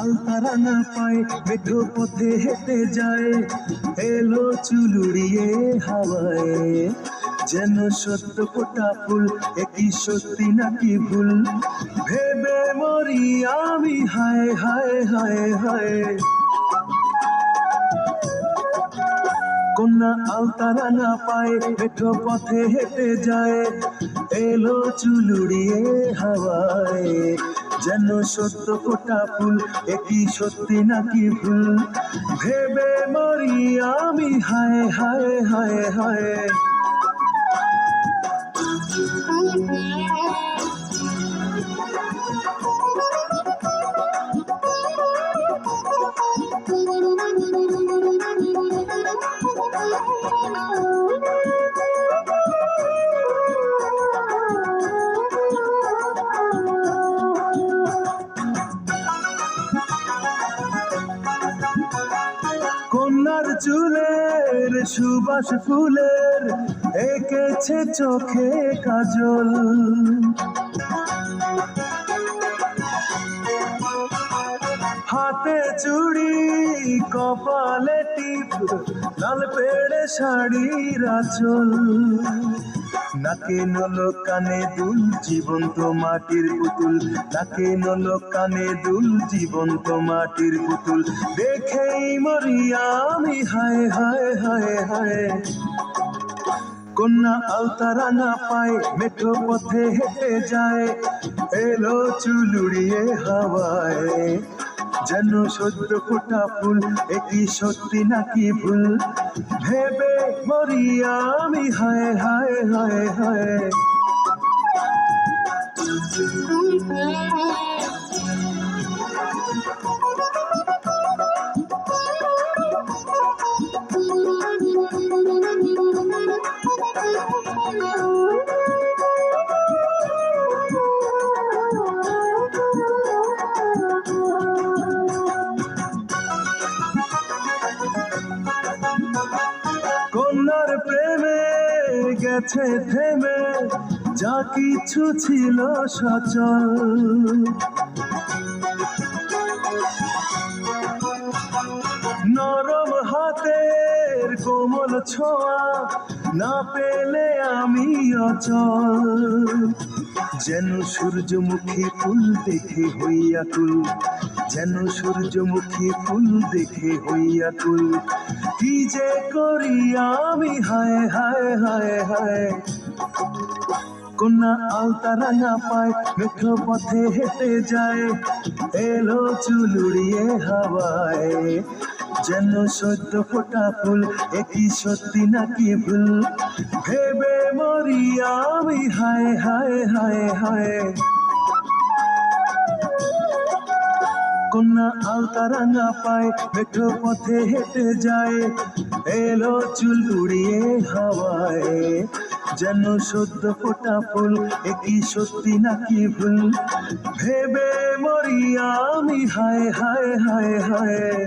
আলতারানা পায় মেঠো পথে হেঁটে যায়। এলো চুলুড়িয়ে হাওয়ায়। যেন সত্য ফোটা ফুল একই সত্যি নাকি ভুল? ভেবে মরি আমি, হায় হায় হায় হায়। কন্যা আলতারা না পায় মেঠো পথে হেঁটে যায়। এলো চুলুড়িয়ে হাওয়ায়। যেন সত্য ফোটা ফুল এটি সত্যি নাকি ভুল? ভেবে মরি আমি, হায় হায় হায় হায়। চুলের সুবাস ফুলের এঁকেছে চোখে কাজল। হাতে চুড়ি, কপালে টিপ, লাল পেড়ে শাড়ির আচল। নাকে নলো কানে দুল, জীবন্ত মাটির পুতুল। নাকে নলো কানে দুল, জীবন্ত মাটির পুতুল। দেখেই মরিয়া আমি, হায় হায় হায় হায়। কন্যা আলতারা না পায় মেঠো পথে হেঁটে যায়। এলো চুলুড়িয়ে হাওয়ায়। যেন সদ্য ফোটা ফুল একই সত্যি নাকি ভুল? ভেবে মরিয়া আমি, হায় হায় হায় হায়। কন্যার প্রেমে গেছে থেমে যা কিছু ছিল সচল। কোমল ছোঁয়া না পেলে আমি অচল। যেন সূর্যমুখী ফুল দেখে হইয়া কুল, যেন সূর্যমুখী ফুল দেখে হইয়া কুল। কি যে করি আমি, হায় হায় হায় হায়। কন্যা আলতারা না পায় মেঠো পথে হেঁটে যায়। এলো চুলুড়িয়ে হাওয়ায়। যেন সদ্য ফোটা ফুল একই সত্যি নাকি ভুল? ভেবে মরি আমি, হায় হায় হায় হায়। কন্যা আলতারা না পায়, মেঠো পথে হেঁটে যায়। এলো চুল উড়িয়ে হাওয়ায়, যেন সদ্য ফোটা ফুল একই সত্যি নাকি ভুল? ভেবে মরি আমি, হায় হায় হায় হায়।